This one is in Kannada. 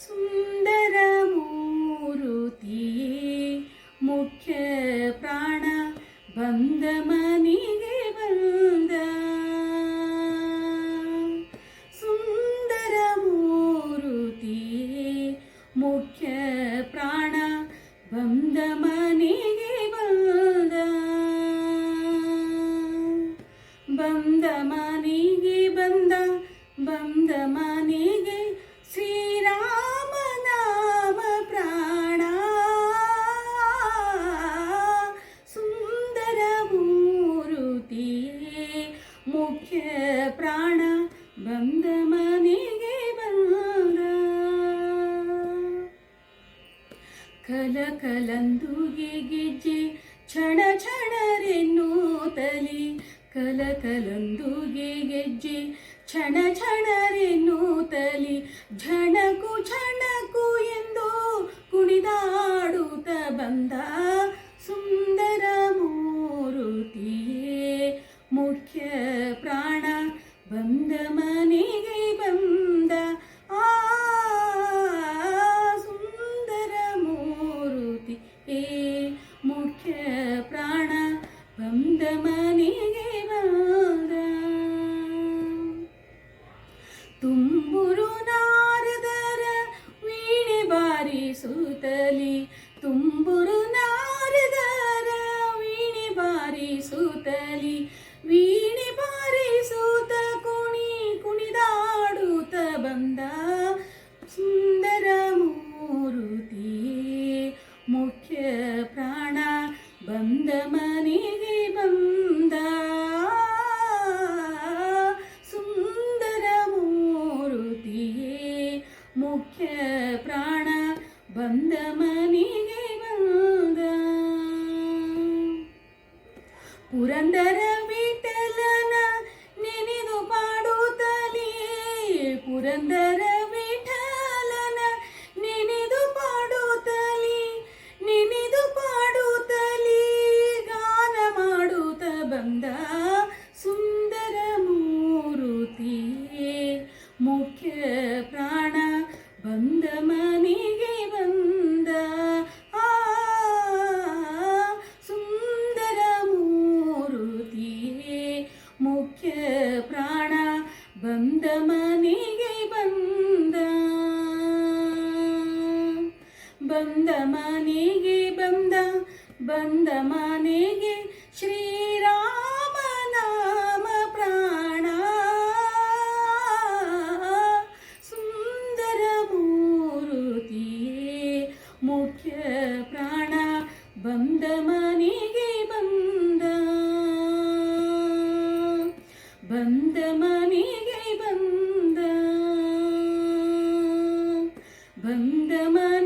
ಸುಂದರ ಮೂರುತಿಯೇ ಮುಖ್ಯ ಪ್ರಾಣ ಬಂದ ಮನೆಗೆ ಬಂದ. ಸುಂದರ ಮೂರುತಿಯೇ ಮುಖ್ಯ ಪ್ರಾಣ ಬಂದ ಮನೆಗೆ ಬಂದ. ಬಂದ ಮನೆಗೆ ಬಂದ ಬಂದ ಮನೆಗೆ ಶ್ರೀರಾಮ ನಾಮ ಪ್ರಾಣ. ಸುಂದರ ಮುಖ್ಯ ಪ್ರಾಣ ಗೆಜ್ಜೆ ಕ್ಷಣ ಕ್ಷಣರೆನ್ನೂತಲಿ ಕಲ ಕಲಂದುಗೆ ಗೆಜ್ಜೆ ಕ್ಷಣ ಕ್ಷಣರೆನ್ನೂತಲಿ ಝಣಕು ಝಣಕು ಎಂದು ಕುಣಿದಾಡುತ್ತ ಬಂದ ಸುಂದರ ಮೂರುತಿಯೇ. ಮುಖ್ಯ ಪ್ರಾಣ ಬಂದ ಮನೆಗೆ ಬಂದ ಆ ಸುಂದರ ಮೂರುತಿ ಮುಖ್ಯ ಪ್ರಾಣ ಬಂದ ಮನೆಗೆ ಪುರಂದರ ವಿಠಲನ ನೆನೆದು ಪಾಡುತ್ತಲೇ ಪುರಂದರ ಮುಖ್ಯ ಪ್ರಾಣ, ಬಂದ ಮನೆಗೆ ಬಂದ. ಬಂದ ಮನೆಗೆ ಬಂದ ಬಂದ ಮನೆಗೆ ಶ್ರೀರಾಮ ನಾಮ ಪ್ರಾಣ. ಸುಂದರ ಮೂರುತಿಯೇ ಮುಖ್ಯ ಪ್ರಾಣ, ಬಂದ ಮನೆಗೆ ಬಂದ ಬಂದ ಮನೆ